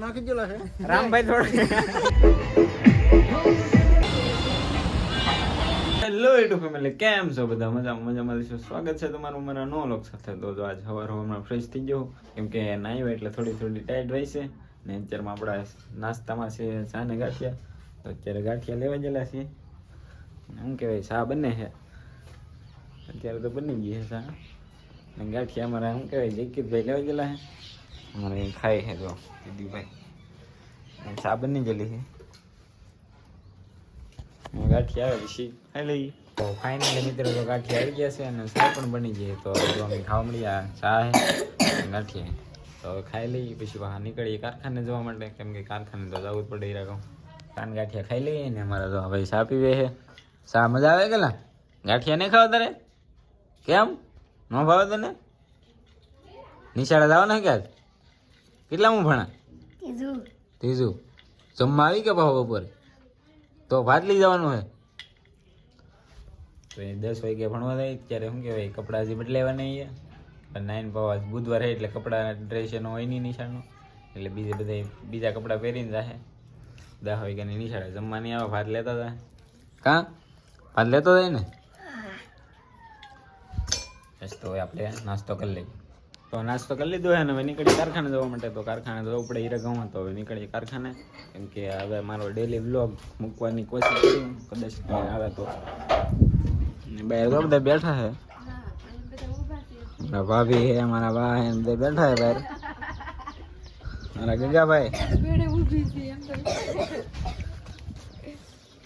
નાખી ગયેલા છે. રામભાઈ થોડું. હેલો યુટ્યુબ ફેમિલી કેમ છો બધા? મજામાં મજામાં છો સ્વાગત છે તમારું મારા નો લોક સાથે. તો જો આજ સવાર હમણાં ફ્રેશ થઈ ગયો. કેમ કે નાહી એટલે થોડી થોડી ટાઈટ રહેશે છે. ને અત્યારમાં આપણા નાસ્તામાં છે ચા ને ગાંઠિયા. તો અત્યારે ગાંઠિયા લેવા ગયેલા છીએ. શું કહેવાય ચા બને છે. અત્યારે તો બની ગઈ છે ચા ને ગાંઠિયા અમારા શું કહેવાય જયકીતભાઈ લેવા ગયેલા છે. અહીં ખાય છે જો દીદીભાઈ. ચા બની ગયેલી છે. ગાંઠિયા આવે પછી ખાઈ લઈએ. તો ફાઇનલી મિત્રો તો ગાંઠિયા આવી ગયા છે અને ચા પણ બની ગઈ તો અમે ખાવા મળ્યા ચા છે ગાંઠિયા તો ખાઈ લઈએ પછી બહાર નીકળીએ કારખાને જવા માટે કેમ કે કારખાને તો જવું જ પડે રાખો કાન ગાંઠિયા ખાઈ લઈએ ને અમારા તો ભાઈ ચા પીવે છે. ચા મજા આવે ગયેલા ગાંઠિયા નહીં ખાવા તારે? કેમ? ન ભાવે તને? નિશાળે જવાના ક્યાં કેટલા હું ભણા ત્રીજું. જમવા આવી કે ભાવ બપોરે? તો ભાત લઈ જવાનું હોય? તો એ દસ વાગે ભણવા જાય ત્યારે શું કહેવાય કપડાં હજી બદલાવા નહીં પણ નાઈન ભાવ બુધવાર છે એટલે કપડાં ડ્રેસ એનો હોય નહીં નિશાળનો. એટલે બીજે બધા બીજા કપડાં પહેરીને જાય દસ વાગ્યાની નિશાળે જમવા નહીં આવે ભાત લેતા જાય કાં? ભાત લેતો જાય ને? બસ તો હવે આપણે નાસ્તો કરી લઈએ. તો નાસ્તો કરી લીધો હે ને હવે નીકળી કારખાને જવા માટે. તો કારખાને જવું પડે હીરા તો હવે નીકળી કારખાને. કેમ કે હવે મારો ડેલી વ્લોગ મૂકવાની કોશિશ કરી. કદાચ કંઈ આવે તો. ને બહાર તો બધા બેઠા છે મારા ભાભી છે મારા બા છે ને બધા બેઠા છે બહાર. મારા ગંગાભાઈ.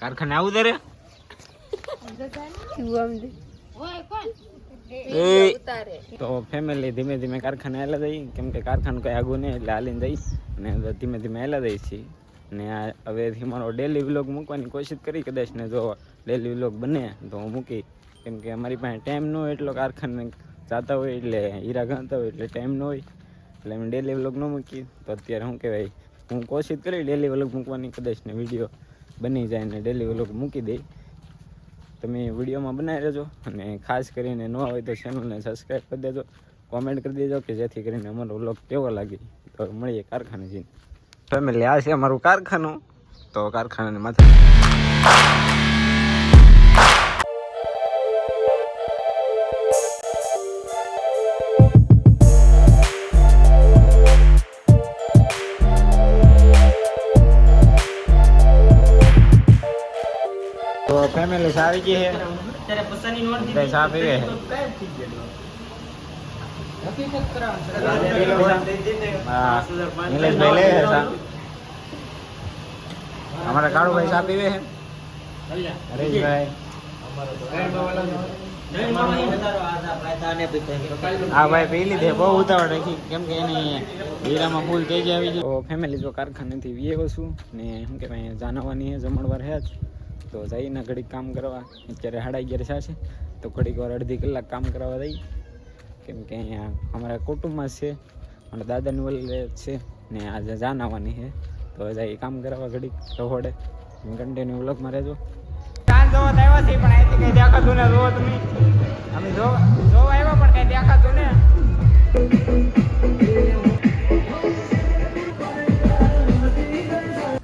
કારખાને આવું તારે એ તો ફેમિલી ધીમે ધીમે કારખાને આવેલા જઈ કેમ કે કારખાનું કઈ આગું નહીં એટલે હાલીને જઈ અને ધીમે ધીમે આવેલા જઈ છીએ ને આ હવેથી મારો ડેલી વ્લોગ મૂકવાની કોશિશ કરી. કદાચ ને જો ડેલી વ્લોગ બને તો હું મૂકી. કેમ કે અમારી પાસે ટાઈમ ન હોય એટલો કારખાને જતા હોય એટલે હીરા ગણતા હોય એટલે ટાઈમ ન હોય. એટલે અમે ડેલી વ્લોગ ન મૂકી તો અત્યારે શું કહેવાય? હું કોશિશ કરી ડેલી વ્લોગ મૂકવાની. કદાચ ને વીડિયો બની જાય ને ડેલી વ્લોગ મૂકી દઈ. તમે વિડીયોમાં બનાવી રહેજો અને ખાસ કરીને ન હોય તો ચેનલને સબસ્ક્રાઈબ કરી દેજો. કોમેન્ટ કરી દેજો કે જેથી કરીને અમારો વ્લોગ કેવો લાગે. તો મળીએ કારખાને જઈને ફેમિલી આ છે અમારું કારખાનું. તો કારખાનાને માથે ફેમિલી સારી ગઈ છે બધા પસાની નોટ દીધી અમારા કાળુભાઈ પીવે છે. હરેશભાઈ. હા ભાઈ પી લીધે બહુ ઉતાવળ રાખી. કેમ કે એની હીરામાં ફૂલ તેજી આવી ગઈ તો ફેમિલી જો કારખાનેથી વીએ છું ને શું કહેવાય જાનવાની જમણવાર હે જ. તો જઈને ઘડીક કામ કરવા. અત્યારે સાડા અગિયાર છે તો ઘડીક વાર અડધી કલાક કામ કરવા જઈ કેમ કે અહીંયા અમારા કુટુંબમાં છે અને દાદાની વલ્લે છે, ને આજે જાન આવવાની છે. તો હવે જઈ કામ કરવા ઘડીક રહોડે કન્ટિન્યુ વ્લોગમાં રહેજો. ચાંદ જોવા તો આવ્યા પણ અહીંથી કઈ દેખાતું ને જોવો તમે અમે જોવા જોવા આવ્યા, પણ કઈ દેખાતું ને.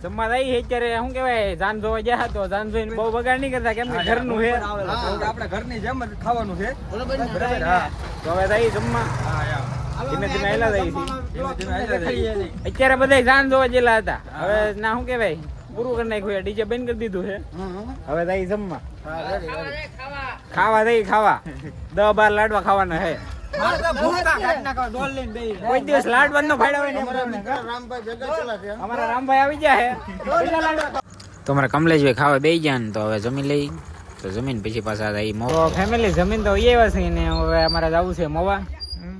જમવા જઈ છે અત્યારે શું કહેવાય જાન જોવા ગયા તો જાન જોઈને બહુ બગાડ નહીં કરતા કેમ કે ઘરનું છે. આપણે ઘરની જેમ જ ખાવાનું છે. હા. તો હવે જઈ જમવા. ધીમે ધીમે હેલા જઈ અત્યારે બધા જાન જોવા ગયેલા હતા. હવે ના શું કહેવાય પૂરું કરી નાખ્યું ડીજે બંધ કરી દીધું છે. હવે જઈ જમવા. ખાવા જઈ ખાવા. દસ બાર લાડવા ખાવાના છે. કોઈ દિવસ લાડવા નો ફાયદો હોય અમારા રામભાઈ આવી તો કમલેશભાઈ ખાવા બે ગયા ને તો હવે જમી લઈ. તો જમીન પછી પાછા આવી તો ફેમિલી જમીન તો એ છે ને હવે અમારે જવું છે મોવા.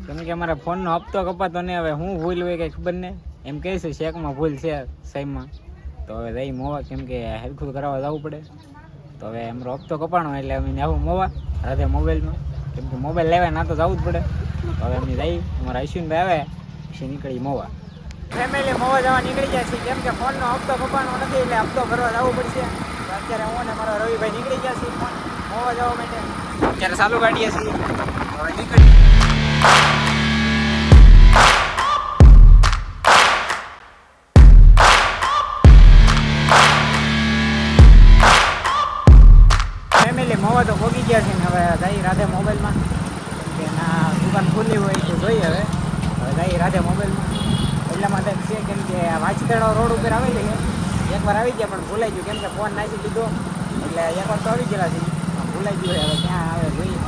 કેમ કે અમારા ફોન નો હપ્તો કપાતો ને હવે હું ભૂલ હોય કઈ ખબર ને એમ કહે છે શેકમાં ભૂલ છે સાઈમાં તો હવે રહી મોવા કેમ કે હેલ્પફુલ કરાવવા જવું પડે. તો હવે અમારો હપ્તો કપાણો એટલે અમે આવું મોવા રાતે મોબાઈલમાં. કેમ કે મોબાઈલ લેવા ના તો જવું જ પડે. હવે અમે જઈ, અમારા અશ્વિનભાઈ આવે, પછી નીકળી મોવા. ફેમિલી મોવા જવા નીકળી ગયા છે કેમ કે ફોનનો હપ્તો કપાનો નથી, એટલે હપ્તો ભરવા જવું પડશે. અત્યારે હું અને મારો રવિભાઈ નીકળી ગયા છીએ ફોન મોવા જવા માટે. અત્યારે ચાલુ કાઢીએ છીએ. હવે નીકળી ગયા છે ને હવે જઈ રાધે મોબાઈલમાં. કે ના, દુકાન ખુલ્લી હોય તો જોઈએ હવે. હવે જઈ રાધે મોબાઈલમાં. એટલા માટે છે કેમ કે વાંચતેડો રોડ ઉપર આવેલી છે. એકવાર આવી ગયા, પણ ભૂલાઈ ગયું. કેમ કે ફોન નાખી દીધો. એટલે એકવાર તો આવી ગયેલા છે. ભૂલાઈ ગયું હવે ક્યાં આવે, જોઈએ.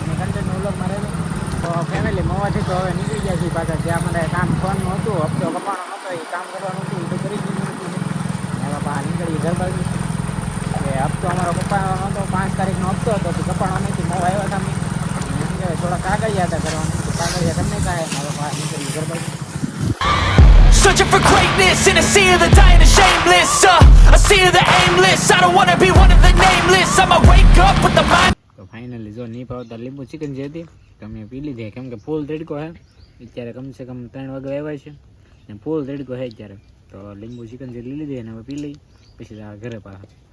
અને કન્ટેન્ટનું વ્લોગમાં રહેલું તો ફેમિલી મોવાથી તો હવે નીકળી ગયા છીએ પાછા. જ્યાં મને કામ ફોનનું હતું, હપ્તો કપાણો નહોતો એ કામ કરવાનું હતું, એ તો કરી દીધું હતું હવે બહાર નીકળી ઘર કે હપ્તો અમારો કપાવાનો હતો પાંચ તારીખનો હપ્તો હતો તો કપાણો નથી મોં આવ્યા હતા અમે એમ કહેવાય થોડા કાગળિયા હતા કરવાનું તો કાગળિયા તમને કાંઈ મારો બહાર નીકળી ઘર બાજુ Searching for greatness in a sea of the dying and shameless. Uh, a sea of the aimless. I don't wanna be one of the nameless. I'ma wake up with the mind. તો finally જો નહીં ભાવતા લીંબુ chicken જે હતી તો અમે પી લીધી કેમ કે ફૂલ તડકો હે અત્યારે કમસે કમ ત્રણ વાગે આવ્યા છે ને ફૂલ તડકો હે અત્યારે તો લીંબુ ચિકન જે લીધી અને હવે પી લઈ પછી ઘરે પાછા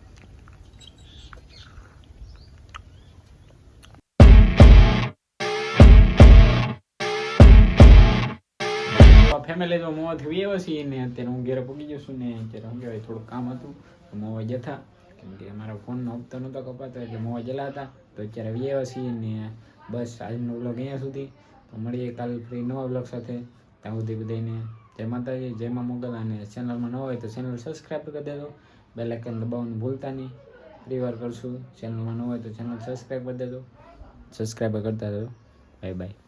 ફેમિલી તો મોવાથી વ્યવ છીએ ને અત્યારે હું ઘેરે પૂગી જશું ને અત્યારે હું કહેવાય થોડું કામ હતું, તો મોં જતા કેમ કે મારા ફોનનો હપ્તો નહોતો કપાતો, એટલે મોં જલા હતા. તો અત્યારે વ્યવ છીએ ને બસ આજનો વ્લોગ અહીંયા સુધી. તો મળીએ કાલ ફ્રી નવા વ્લોગ સાથે. ત્યાં સુધી બધાને જય માતાજી, જય મા મોગલ. અને ચેનલમાં ન હોય તો ચેનલ સબસ્ક્રાઈબ કરી દેજો. બેલ આઇકન દબાવવાનું ભૂલતા નહીં. ફરી વાર કરશું. ચેનલમાં ન હોય તો ચેનલ સબસ્ક્રાઈબ કરી દેજો. સબસ્ક્રાઈબ કરતા રહો બાય બાય